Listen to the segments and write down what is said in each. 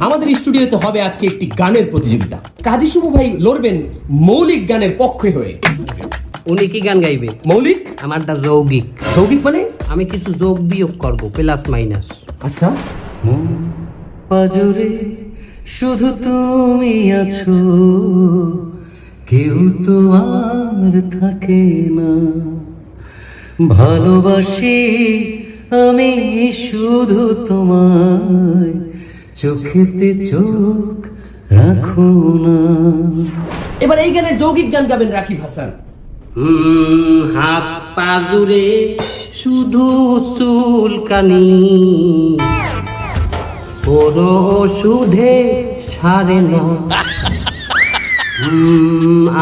আমাদের স্টুডিওতে হবে আজকে একটি গানের প্রতিযোগিতা। কাজী শুভ ভাই লড়বেন মৌলিক গানের পক্ষে হয়ে। উনি কি গান গাইবে? মৌলিক? আমারটা যৌগিক। যৌগিক মানে? আমি কিছু যোগ বিয়োগ করব প্লাস মাইনাস। আচ্ছা। পাজরে শুধু তুমি আছো কেউ তো আর থাকে না। ভালোবাসি আমি শুধু তোমায় চোখেতে চোখ রাখো না। এবার এই গানের যৌগিক গান গাবেন রাকিব হাসান। হাত পা জুড়ে শুধু চুলকানি। কোনো ওষুধে সারে না।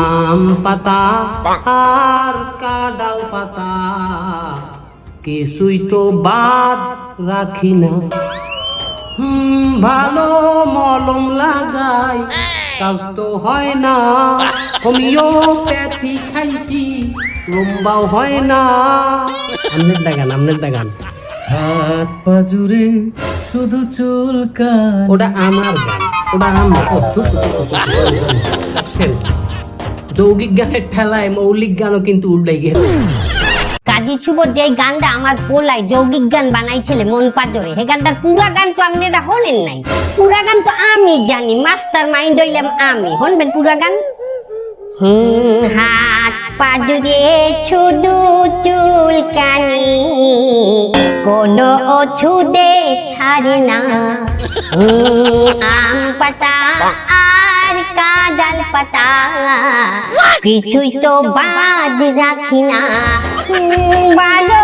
আম পাতা আর কাডাল পাতা কিছুই তো বাদ রাখি না। ভালো মলম লাগাই কাজ তো হয় না হোমিওপ্যাথি খাইছি লম্বাও হয় না আমনের দাগান আমনের দাগান হাত পাজুরে শুধু চুলকান ওটা আমার গান ওটা আমার। যৌগিক গানের ঠেলায় মৌলিক গানও কিন্তু উল্টাই গেছে কাজী ছুবর যে গানটা আমার পোলায় যৌগিক গান বানাইছিলে মন পাজরে হে গানটার পুরা গান তো আপনারা হলেন নাই। পুরা গান তো আমি জানি মাস্টার মাইন্ড হইলাম আমি। শুনবেন পুরা গান? হুম, হাত পাজরে শুধু চুলকানি কোনো ওষুধে ছাড়ে না। আম পাতা আর কাদাল পাতা কিছুই তো বাদ রাখি না। ভালো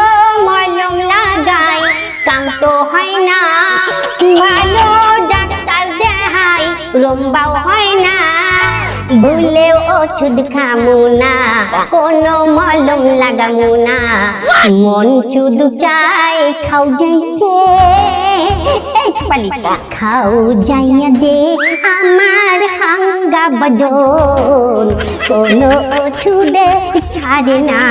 মলম লাগাই কাম তো হয় না। ভালো ডাক্তার দেখাই লম্বাও হয় না। ভুলেও ওষুধ খামু না কোনো মলম লাগামু না। মন শুধু চাই খাও যাইতে। খাও যাইয়া দে আমার হাঙ্গা বদন। কোনো ওষুধে ছাড়ে না।